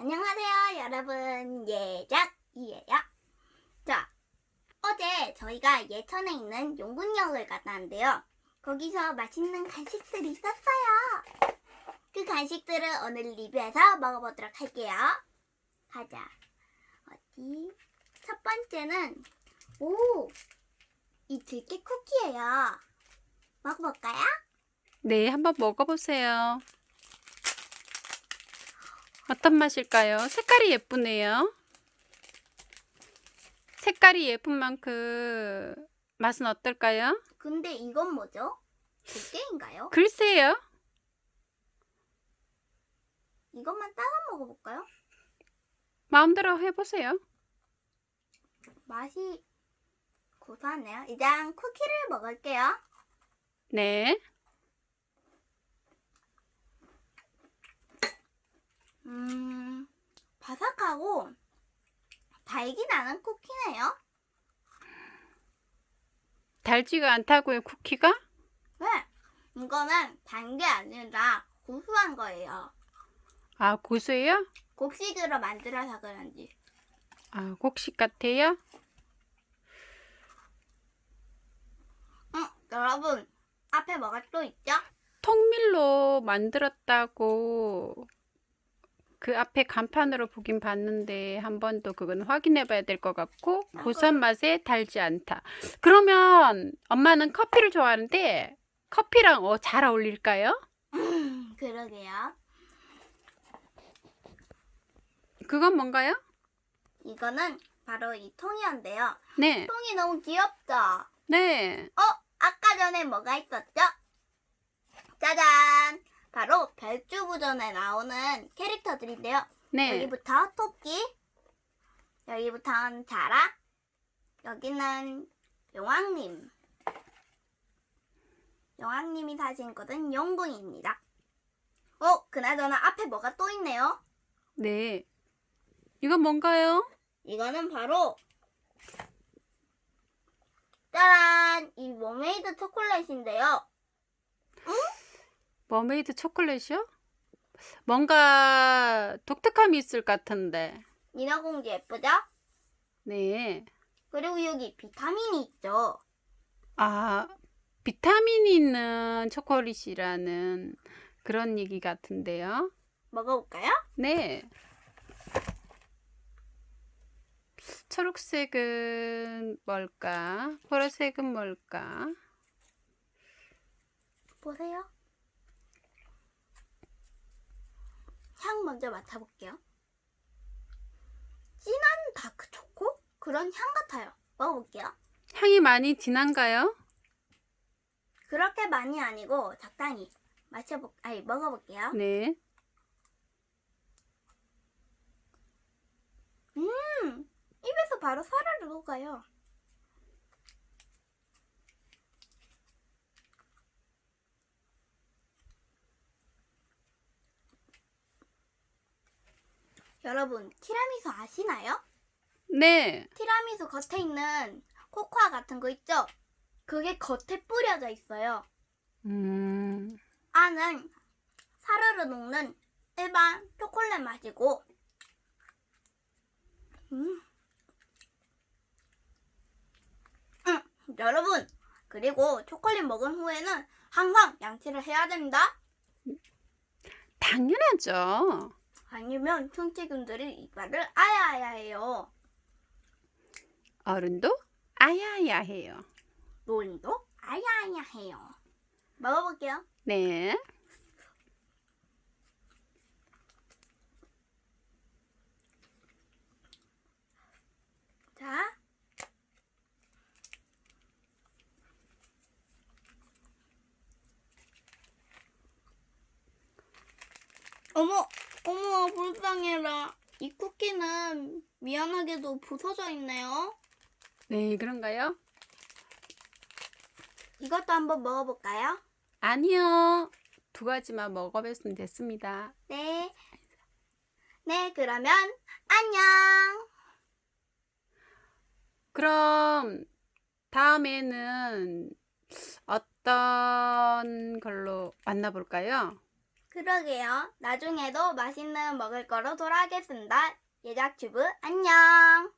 안녕하세요, 여러분. 예작이에요. 자, 어제 저희가 예천에 있는 용군역을 갔다는데요. 거기서 맛있는 간식들이 있었어요. 그 간식들을 오늘 리뷰해서 먹어보도록 할게요. 가자. 어디? 첫 번째는, 오! 이 들깨 쿠키예요. 먹어볼까요? 네, 한번 먹어보세요. 어떤 맛일까요? 색깔이 예쁘네요. 색깔이 예쁜 만큼 맛은 어떨까요? 근데 이건 뭐죠? 들깨인가요? 글쎄요. 이것만 따서 먹어볼까요? 마음대로 해보세요. 맛이 고소하네요. 일단 쿠키를 먹을게요. 네. 음, 바삭 하고 달기 나는 쿠키네요. 달지가 않다고요, 쿠키가? 네, 이거는 단 게 아니라 고소한 거예요. 아, 고소해요? 곡식으로 만들어서 그런지. 아, 곡식 같아요? 음, 여러분, 앞에 뭐가 또 있죠? 통밀로 만들었다고 그 앞에 간판으로 보긴 봤는데 한 번 더 그건 확인해 봐야 될 것 같고 고소한 맛에 달지 않다. 그러면 엄마는 커피를 좋아하는데 커피랑 어, 잘 어울릴까요? 음, 그러게요. 그건 뭔가요? 이거는 바로 이 통이었는데요. 네. 통이 너무 귀엽죠? 네. 어? 아까 전에 뭐가 있었죠? 짜잔! 바로 별주부전에 나오는 캐릭터들인데요. 네. 여기부터 토끼, 여기부터는 자라, 여기는 용왕님. 용왕님이 사신 곳은 용궁입니다. 어, 그나저나 앞에 뭐가 또 있네요. 네. 이건 뭔가요? 이거는 바로 짜란! 이 머메이드 초콜릿인데요. 머메이드 초콜릿이요? 뭔가 독특함이 있을 것 같은데. 인어공주 예쁘죠? 네. 그리고 여기 비타민이 있죠. 아, 비타민이 있는 초콜릿이라는 그런 얘기 같은데요. 먹어볼까요? 네. 초록색은 뭘까? 보라색은 뭘까? 보세요. 향 먼저 맡아볼게요. 진한 다크 초코? 그런 향 같아요. 먹어볼게요. 향이 많이 진한가요? 그렇게 많이 아니고 적당히 마셔볼, 아니 먹어볼게요. 네. 음, 입에서 바로 사르르 녹아요. 여러분, 티라미수 아시나요? 네. 티라미수 겉에 있는 코코아 같은 거 있죠? 그게 겉에 뿌려져 있어요. 음, 안은 사르르 녹는 일반 초콜릿 맛이고, 음. 음, 여러분, 그리고 초콜릿 먹은 후에는 항상 양치를 해야 됩니다. 당연하죠. 아니면 충치균들이 이빨을 아야아야 해요. 어른도 아야야 해요. 노인도 아야아야 해요. 먹어볼게요. 네. 자. 어머, 어머, 불쌍해라. 이 쿠키는 미안하게도 부서져 있네요. 네, 그런가요? 이것도 한번 먹어볼까요? 아니요. 두 가지만 먹어봤으면 됐습니다. 네. 네, 그러면 안녕. 그럼 다음에는 어떤 걸로 만나볼까요? 그러게요. 나중에도 맛있는 먹을 거로 돌아오겠습니다. 예작주부 안녕.